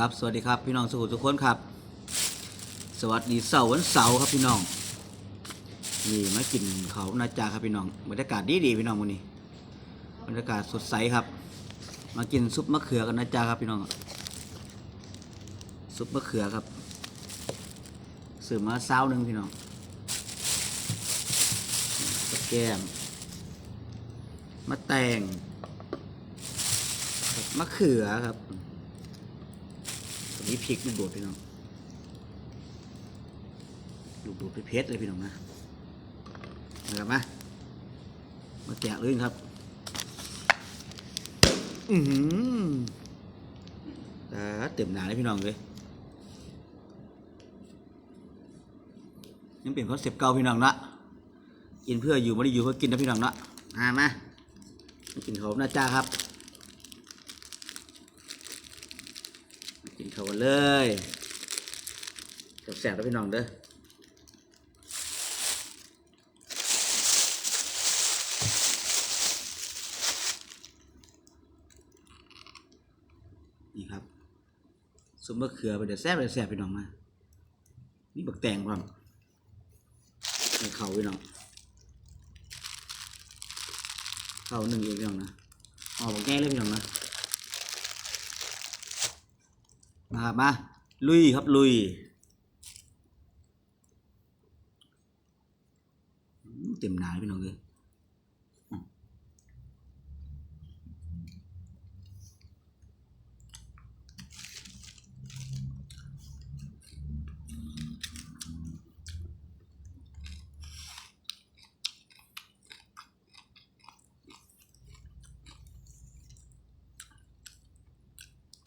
ครับสวัสดีครับพี่น้องสุขุทุกคนครับ สวัสดีเสาร์วันเสาร์ครับพี่น้องนี่มากินเขานาจาครับพี่น้องบรรยากาศดีดีพี่น้องวันนี้บรรยากาศสดใสครับ มากินซุปมะเขือกันนะจ๊ะครับพี่น้องซุปมะเขือครับซื้อมาเช้าหนึ่งพี่น้องกแก้มมะแตงมะเขือครับ นี้พริกลูกโดดพี่น้องลูกโดดไปเพชรเลยพี่น้องนะนะครับมามาแกะเลยครับ อือหือต่เต็มหนาเลยพี่น้องเลยยังเป็นคอนเซปต์เก่าพี่น้องละกินเพื่ออยู่ไม่ได้อยู่เพื่อกินนะพี่น้องละมามากินเขาวนะจ้าครับมากิ นเขากันเลยแสบๆแล้วพี่น้องเด้อนี่ครับซุปมะเขือไปเดี๋ยวแซ่บเดี๋ยวแซ่บพี่น้องมานี่บักแตงความเขาพี่น้องเขาหนึ่งเองพี่น้องนะอ๋อบักแง่เลยพี่น้องนะ มาครับมาลุยครับลุยเต็มหนาพี่น้องเลย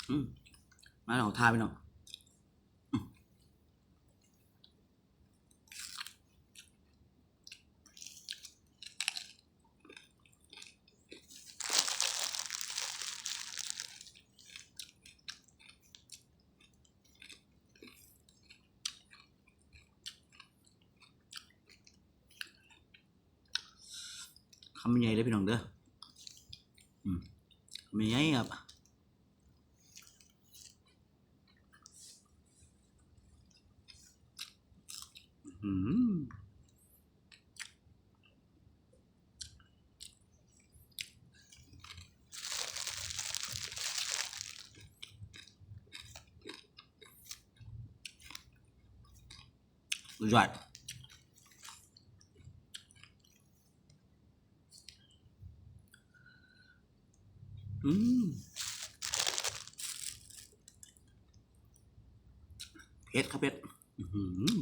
อืม มมาของทาพี่น้องอืมคำใหญ่เลยพี่น้องเด้อคำใหญ่ครับ อืมสุด ยอดอืมเผ็ดครับเผ็ด อื้อ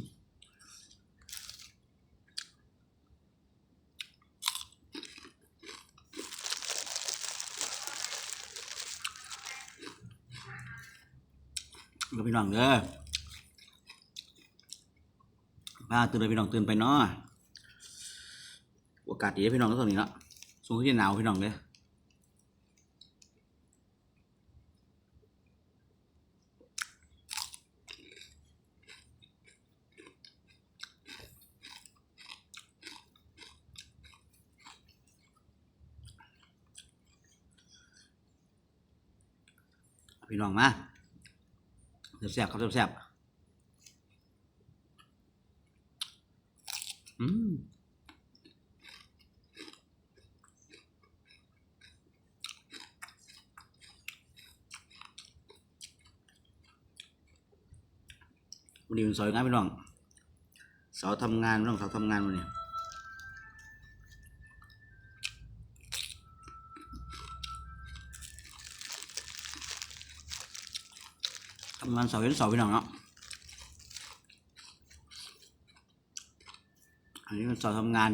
ก็พี่น้องเด้อพาตื่นเลยพี่น้องตื่นไปเนาะอากาศดีเด้อพี่น้องก็ตรงนี้เนาะสูงที่หนาวพี่น้องเด้อพี่น้องมา แซ่บๆครับแซ่บๆอืมวันนี้เป็นสอยงานพี่น้องเสาร์ทำงานพี่น้องสาร์ทำงานวันนี้ ทำงานเสาร์เห็นเสาร์พี่น้องเนาะอันนี้เป็นเสาร์ทำงาน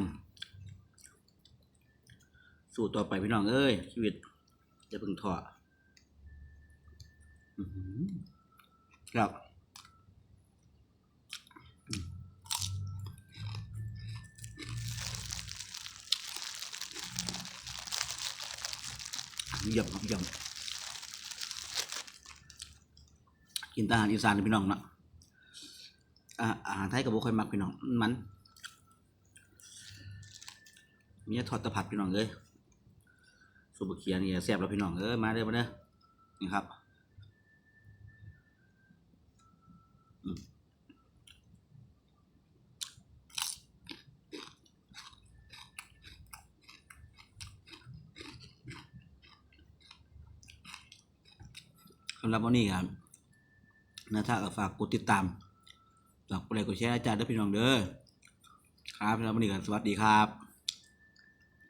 สู้ต่อไปพี่น้องเอ้ยชีวิตจะพึงท้ออื้อหือครับอืมเยี่ยมครับเยี่ย กินอาหารอีสานพี่น้องเนาะอาหารไทยกับบุคคลมากพี่น้องมันเนี่ยทอดตะผัดพี่น้องเลยสูบเขียนี่แซ่บแล้วพี่น้องเอ้ยมาเด้อมาเด้อนี่ครับสำหรับวันนี้ครับ นะถ้าก็ฝากกดติดตามฝากกดไลค์กดแชร์อาจารย์ด้วยพี่น้องเด้อครับสำหรับวันนี้ก็สวัสดีครับ